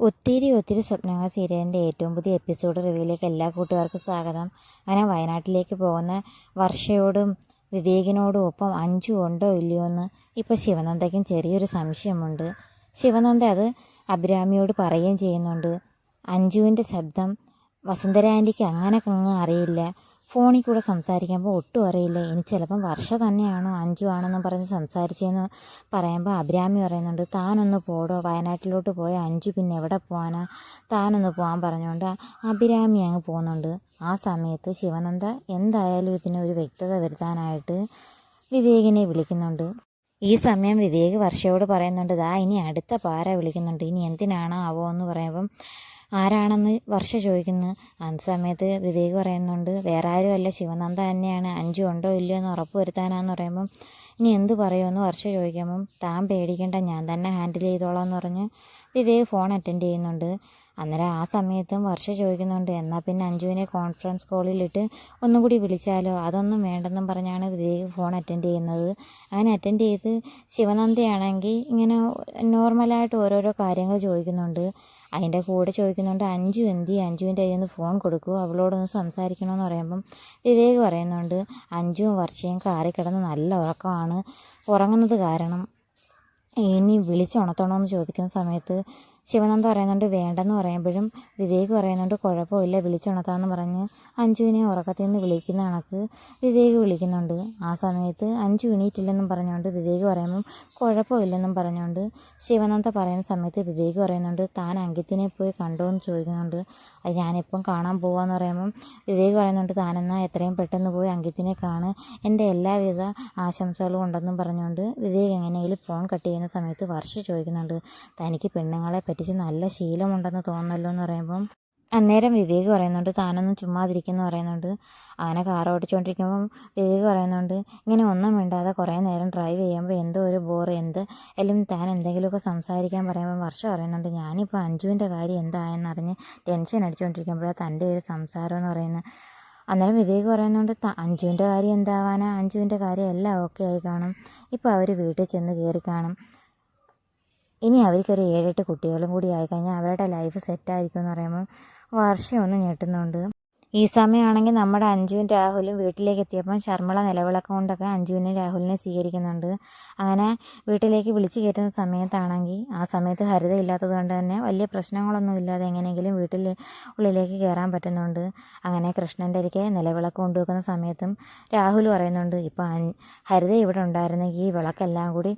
ഒത്തിരി ഒത്തിരി സ്വപ്നങ്ങൾ സീരിയലിന്റെ ഏറ്റവും പുതിയ എപ്പിസോഡ് റിവ്യൂയിലേക്ക് എല്ലാ കൂട്ടുകാർക്കും സ്വാഗതം. അങ്ങനെ വയനാട്ടിലേക്ക് പോകുന്ന വർഷയോടും വിവേകിനോടും ഒപ്പം അഞ്ചു ഉണ്ടോ ഇല്ലയോ എന്ന് ഇപ്പോൾ ശിവനന്ദയ്ക്കും ചെറിയൊരു സംശയമുണ്ട്. ശിവനന്ദ അത് അഭിരാമിയോട് പറയുകയും ചെയ്യുന്നുണ്ട്. അഞ്ജുവിന്റെ ശബ്ദം വസുന്ധര ആന്റിക്ക് അങ്ങനെ അങ്ങ് അറിയില്ല. ഫോണിൽ കൂടെ സംസാരിക്കുമ്പോൾ ഒട്ടും അറിയില്ല. ഇനി ചിലപ്പം വർഷ തന്നെയാണോ അഞ്ചു ആണെന്നും പറഞ്ഞ് സംസാരിച്ചതെന്ന് പറയുമ്പോൾ അഭിരാമി പറയുന്നുണ്ട് താനൊന്ന് പോടോ വയനാട്ടിലോട്ട് പോയ അഞ്ചു പിന്നെ എവിടെ പോകാനാ താനൊന്ന് പോകാൻ പറഞ്ഞുകൊണ്ട് അഭിരാമി അങ്ങ് പോകുന്നുണ്ട് ആ സമയത്ത് ശിവനന്ദ എന്തായാലും ഇതിന് ഒരു വ്യക്തത വരുത്താനായിട്ട് വിവേകിനെ വിളിക്കുന്നുണ്ട്. ഈ സമയം വിവേക് വർഷയോട് പറയുന്നുണ്ട് ദാ ഇനി അടുത്ത പാര വിളിക്കുന്നുണ്ട്. ഇനി എന്തിനാണോ ആവോ എന്ന് പറയുമ്പം ആരാണെന്ന് വർഷ ചോദിക്കുന്നു. ആ സമയത്ത് വിവേക് പറയുന്നുണ്ട് വേറെ ആരും അല്ല ശിവനന്ദ തന്നെയാണ്. അഞ്ചു ഉണ്ടോ ഇല്ലയോ എന്ന് ഉറപ്പ് വരുത്താനാന്ന് പറയുമ്പം ഇനി എന്ത് പറയുമെന്ന് വർഷ ചോദിക്കുമ്പം താൻ പേടിക്കേണ്ട ഞാൻ തന്നെ ഹാൻഡിൽ ചെയ്തോളാം എന്ന് പറഞ്ഞ് വിവേക് ഫോൺ അറ്റൻഡ് ചെയ്യുന്നുണ്ട്. അന്നേരം ആ സമയത്തും വർഷ ചോദിക്കുന്നുണ്ട് എന്നാൽ പിന്നെ അഞ്ജുവിനെ കോൺഫറൻസ് കോളിലിട്ട് ഒന്നും കൂടി വിളിച്ചാലോ? അതൊന്നും വേണ്ടെന്നും പറഞ്ഞാണ് വിവേക് ഫോൺ അറ്റൻഡ് ചെയ്യുന്നത്. അങ്ങനെ അറ്റൻഡ് ചെയ്ത് ശിവനന്ദയാണെങ്കിൽ ഇങ്ങനെ നോർമലായിട്ട് ഓരോരോ കാര്യങ്ങൾ ചോദിക്കുന്നുണ്ട്. അതിന്റെ കൂടെ ചോദിക്കുന്നുണ്ട് അഞ്ചു എന്തി അഞ്ജുവിന്റെ കയ്യിൽ നിന്ന് ഫോൺ കൊടുക്കൂ അവളോടൊന്ന് സംസാരിക്കണമെന്ന് പറയുമ്പം വിവേക് പറയുന്നുണ്ട് അഞ്ചും വർഷയും കാറി കിടന്ന് നല്ല ഉറക്കമാണ്. ഉറങ്ങുന്നത് കാരണം ഇനി വിളിച്ചുണർത്തണമെന്ന് ചോദിക്കുന്ന സമയത്ത് ശിവനന്ദ പറയുന്നുണ്ട് വേണ്ടെന്ന് പറയുമ്പോഴും വിവേക് പറയുന്നുണ്ട് കുഴപ്പമില്ല വിളിച്ചുണർത്താമെന്ന് പറഞ്ഞ് അഞ്ജുവിനെ ഉറക്കത്തിൽ നിന്ന് വിളിക്കുന്ന കണക്ക് വിവേക് വിളിക്കുന്നുണ്ട്. ആ സമയത്ത് അഞ്ജു എണീറ്റില്ലെന്നും പറഞ്ഞുകൊണ്ട് വിവേക് പറയുമ്പം കുഴപ്പമില്ലെന്നും പറഞ്ഞുകൊണ്ട് ശിവനന്ദ പറയുന്ന സമയത്ത് വിവേക് പറയുന്നുണ്ട് താൻ അങ്കിത്തിനെ പോയി കണ്ടോ എന്ന് ചോദിക്കുന്നുണ്ട് ഞാനിപ്പം കാണാൻ പോവാന്ന് പറയുമ്പം വിവേക് പറയുന്നുണ്ട് താനെന്നാൽ എത്രയും പെട്ടെന്ന് പോയി അങ്കിത്തിനെ കാണ്. എന്റെ എല്ലാവിധ ആശംസകളും ഉണ്ടെന്നും പറഞ്ഞുകൊണ്ട് വിവേക് എങ്ങനെയെങ്കിലും ഫോൺ കട്ട് ചെയ്യുന്ന സമയത്ത് വർഷ ചോദിക്കുന്നുണ്ട് തനിക്ക് പെണ്ണുങ്ങളെ പറ്റിച്ച് നല്ല ശീലമുണ്ടെന്ന് തോന്നല്ലോ എന്ന് പറയുമ്പം അന്നേരം വിവേക് പറയുന്നുണ്ട് താനൊന്നും ചുമ്മാതിരിക്കുന്നു പറയുന്നുണ്ട്. അങ്ങനെ കാർ ഓടിച്ചുകൊണ്ടിരിക്കുമ്പം വിവേക് പറയുന്നുണ്ട് ഇങ്ങനെ ഒന്നും മിണ്ടാതെ കുറേ നേരം ഡ്രൈവ് ചെയ്യുമ്പോൾ എന്തോ ഒരു ബോർ എന്ത് എല്ലാം താൻ എന്തെങ്കിലുമൊക്കെ സംസാരിക്കാൻ പറയുമ്പോൾ വർഷം പറയുന്നുണ്ട് ഞാനിപ്പോൾ അഞ്ജുവിന്റെ കാര്യം എന്തായെന്നറിഞ്ഞ് ടെൻഷൻ അടിച്ചുകൊണ്ടിരിക്കുമ്പോഴാണ് തന്റെ ഒരു സംസാരം എന്ന് പറയുന്നത് അന്നേരം വിവേക് പറയുന്നുണ്ട് അഞ്ജുവിന്റെ കാര്യം എന്താവാനാ? അഞ്ജുവിന്റെ കാര്യം എല്ലാം ഓക്കെ ആയി കാണും. ഇപ്പോൾ അവർ വീട്ടിൽ ചെന്ന് കയറി കാണും. ഇനി അവർക്കൊരു ഏഴെട്ട് കുട്ടികളും കൂടി ആയിക്കഴിഞ്ഞാൽ അവരുടെ ലൈഫ് സെറ്റായിരിക്കും എന്ന് പറയുമ്പോൾ വർഷം ഒന്ന് ഞെട്ടുന്നുണ്ട്. ഈ സമയമാണെങ്കിൽ നമ്മുടെ അഞ്ജുവും രാഹുലും വീട്ടിലേക്ക് എത്തിയപ്പം ശർമ്മള നിലവിളക്കം കൊണ്ടൊക്കെ അഞ്ജുവിനെ രാഹുലിനെ സ്വീകരിക്കുന്നുണ്ട്. അങ്ങനെ വീട്ടിലേക്ക് വിളിച്ചു കയറ്റുന്ന സമയത്താണെങ്കിൽ ആ സമയത്ത് ഹരിത ഇല്ലാത്തത് കൊണ്ട് തന്നെ വലിയ പ്രശ്നങ്ങളൊന്നും ഇല്ലാതെ എങ്ങനെയെങ്കിലും വീട്ടിൽ ഉള്ളിലേക്ക് കയറാൻ പറ്റുന്നുണ്ട്. അങ്ങനെ കൃഷ്ണന്റെ അരികെ നിലവിളക്ക് കൊണ്ടുവെക്കുന്ന സമയത്തും രാഹുൽ പറയുന്നുണ്ട് ഇപ്പം ഹരിത ഇവിടെ ഉണ്ടായിരുന്നെങ്കിൽ ഈ വിളക്കെല്ലാം കൂടി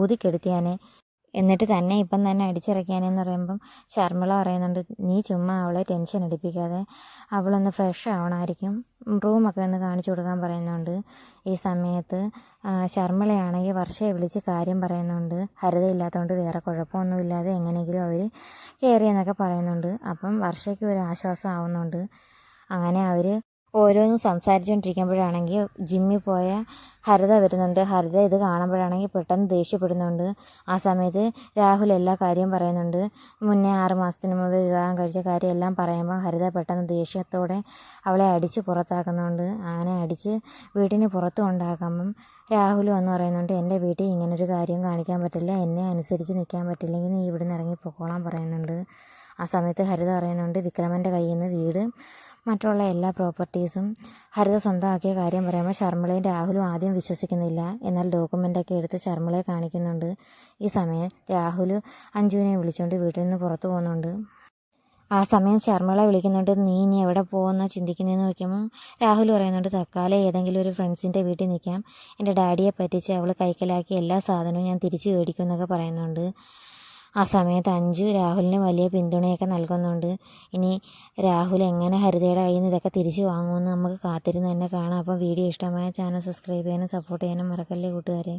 ഊതിക്കെടുത്തിയാനെ. എന്നിട്ട് തന്നെ ഇപ്പം തന്നെ അടിച്ചിറക്കിയാനെന്ന് പറയുമ്പം ശർമ്മിള പറയുന്നുണ്ട് നീ ചുമ്മാ അവളെ ടെൻഷൻ അടിപ്പിക്കാതെ അവളൊന്ന് ഫ്രഷ് ആവണമായിരിക്കും റൂമൊക്കെ ഒന്ന് കാണിച്ചു കൊടുക്കാൻ പറയുന്നുണ്ട് ഈ സമയത്ത്. ശർമ്മിളയാണെങ്കിൽ വർഷയെ വിളിച്ച് കാര്യം പറയുന്നുണ്ട് ഹരിത ഇല്ലാത്തതുകൊണ്ട് വേറെ കുഴപ്പമൊന്നുമില്ലാതെ എങ്ങനെയെങ്കിലും അവർ കയറിയെന്നൊക്കെ പറയുന്നുണ്ട്. അപ്പം വർഷയ്ക്ക് ഒരു ആശ്വാസം ആവുന്നുണ്ട്. അങ്ങനെ അവർ ഓരോന്നും സംസാരിച്ചുകൊണ്ടിരിക്കുമ്പോഴാണെങ്കിൽ ജിമ്മിൽ പോയ ഹരിത വരുന്നുണ്ട്. ഹരിത ഇത് കാണുമ്പോഴാണെങ്കിൽ പെട്ടെന്ന് ദേഷ്യപ്പെടുന്നുണ്ട്. ആ സമയത്ത് രാഹുൽ എല്ലാ കാര്യവും പറയുന്നുണ്ട്. മുന്നേ ആറ് മാസത്തിന് മുമ്പ് വിവാഹം കഴിച്ച കാര്യം എല്ലാം പറയുമ്പോൾ ഹരിത പെട്ടെന്ന് ദേഷ്യത്തോടെ അവളെ അടിച്ച് പുറത്താക്കുന്നുണ്ട്. അങ്ങനെ അടിച്ച് വീട്ടിന് പുറത്തു കൊണ്ടാക്കുമ്പം രാഹുൽ വന്ന് പറയുന്നുണ്ട്. എന്റെ വീട്ടിൽ ഇങ്ങനൊരു കാര്യം കാണിക്കാൻ പറ്റില്ല. എന്നെ അനുസരിച്ച് നിൽക്കാൻ പറ്റില്ലെങ്കിൽ നീ ഇവിടുന്ന് ഇറങ്ങി പൊക്കോളാൻ പറയുന്നുണ്ട്. ആ സമയത്ത് ഹരിത പറയുന്നുണ്ട് വിക്രമന്റെ കയ്യിൽ നിന്ന് വീട് മറ്റുള്ള എല്ലാ പ്രോപ്പർട്ടീസും ഹരിത സ്വന്തമാക്കിയ കാര്യം പറയുമ്പോൾ ശർമ്മിളയും രാഹുലും ആദ്യം വിശ്വസിക്കുന്നില്ല. എന്നാൽ ഡോക്യുമെന്റൊക്കെ എടുത്ത് ശർമ്മിളയെ കാണിക്കുന്നുണ്ട്. ഈ സമയം രാഹുൽ അഞ്ജുവിനെ വിളിച്ചുകൊണ്ട് വീട്ടിൽ നിന്ന് പുറത്തു പോകുന്നുണ്ട്. ആ സമയം ശർമ്മിള വിളിക്കുന്നുണ്ട്. നീ ഇനി എവിടെ പോകുന്ന ചിന്തിക്കുന്നതെന്ന് നോക്കുമ്പോൾ രാഹുൽ പറയുന്നുണ്ട് തക്കാലം ഏതെങ്കിലും ഒരു ഫ്രണ്ട്സിന്റെ വീട്ടിൽ നിൽക്കാം. എന്റെ ഡാഡിയെ പറ്റിച്ച് അവൾ കൈക്കലാക്കി എല്ലാ സാധനവും ഞാൻ തിരിച്ചു മേടിക്കും എന്നൊക്കെ പറയുന്നുണ്ട്. ആ സമയത്ത് അഞ്ചു രാഹുലിന് വലിയ പിന്തുണയൊക്കെ നൽകുന്നുണ്ട്. ഇനി രാഹുൽ എങ്ങനെ ഹരിതയുടെ കയ്യിൽ നിന്ന് ഇതൊക്കെ തിരിച്ചു വാങ്ങുമെന്ന് നമുക്ക് കാത്തിരുന്ന് തന്നെ കാണാം. അപ്പോൾ വീഡിയോ ഇഷ്ടമായ ചാനൽ സബ്സ്ക്രൈബ് ചെയ്യാനും സപ്പോർട്ട് ചെയ്യാനും മറക്കല്ലേ കൂട്ടുകാരെ.